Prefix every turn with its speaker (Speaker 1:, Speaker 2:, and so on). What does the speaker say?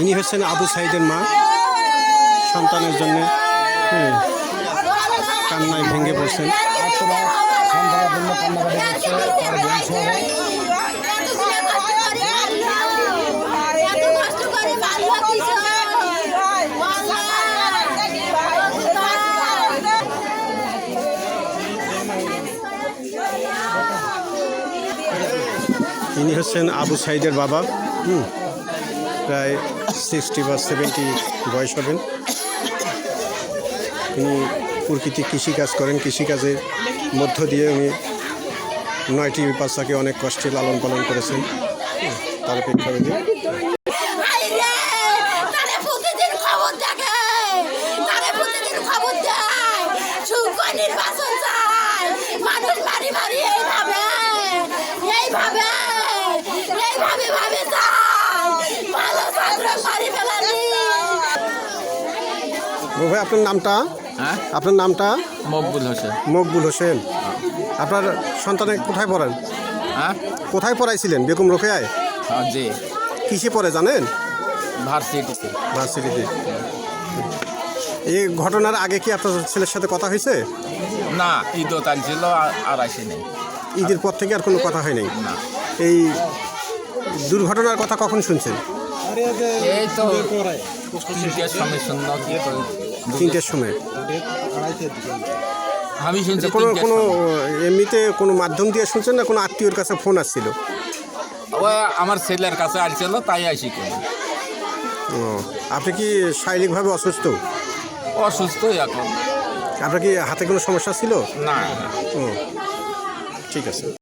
Speaker 1: ইনি হচ্ছেন আবু সাইদের মা। সন্তানের জন্য কান্নায় ভেঙে পড়ছেন।
Speaker 2: সন্তানের জন্য কান্নাকাটি করছে
Speaker 1: ইনি হচ্ছেন আবু সাইদের বাবা, হুম, প্রায় সিক্সটি বা সেভেন্টি বয়স হবেন। তিনি প্রকৃতি কৃষিকাজ করেন, কৃষিকাজের মধ্য দিয়ে উনি নয়টি বাচ্চাকে অনেক কষ্টে লালন পালন করেছেন তার
Speaker 3: সুখ নির্বাচন এইভাবে ভাবে ভালো ছাত্র ফেলানি
Speaker 1: ভাই আপনার নামটা?
Speaker 4: হ্যাঁ?
Speaker 1: আপনার নামটা?
Speaker 4: মকবুল হোসেন।
Speaker 1: মকবুল হোসেন। আপনার সন্তানে কোথায় পড়েন?
Speaker 4: হ্যাঁ?
Speaker 1: কোথায় পড়াইছিলেন? বেগম রোকেয়ায়?
Speaker 4: হ্যাঁ, জি।
Speaker 1: কিসে পড়ে জানেন?
Speaker 4: ভার্সিটিতে।
Speaker 1: ভার্সিটিতে। এই ঘটনার আগে কি আপনার ছেলের সাথে কথা হয়েছে?
Speaker 4: না ঈদও ছিল আর- আর আসি নেই
Speaker 1: ঈদের পর থেকে আর কোনো কথা হয়নি?
Speaker 4: না।
Speaker 1: এই দুর্ঘটনার কথা কখন শুনছেন?
Speaker 4: এই তো তিনটের সময় শুনল কি তো
Speaker 1: তিনটের সময়।
Speaker 4: আমি শুনছি
Speaker 1: কোনো কোনো এমনিতে কোনো মাধ্যম দিয়ে শুনছেন না? কোনো আত্মীয়র কাছে ফোন আসছিল?
Speaker 4: আমার ছেলের কাছে আসছিল তাই আসি
Speaker 1: ও, আপনি কি শারীরিকভাবে অসুস্থ?
Speaker 4: অসুস্থ এখন।
Speaker 1: আপনার কি হাতে কোনো সমস্যা ছিল?
Speaker 4: না।
Speaker 1: ও ঠিক আছে।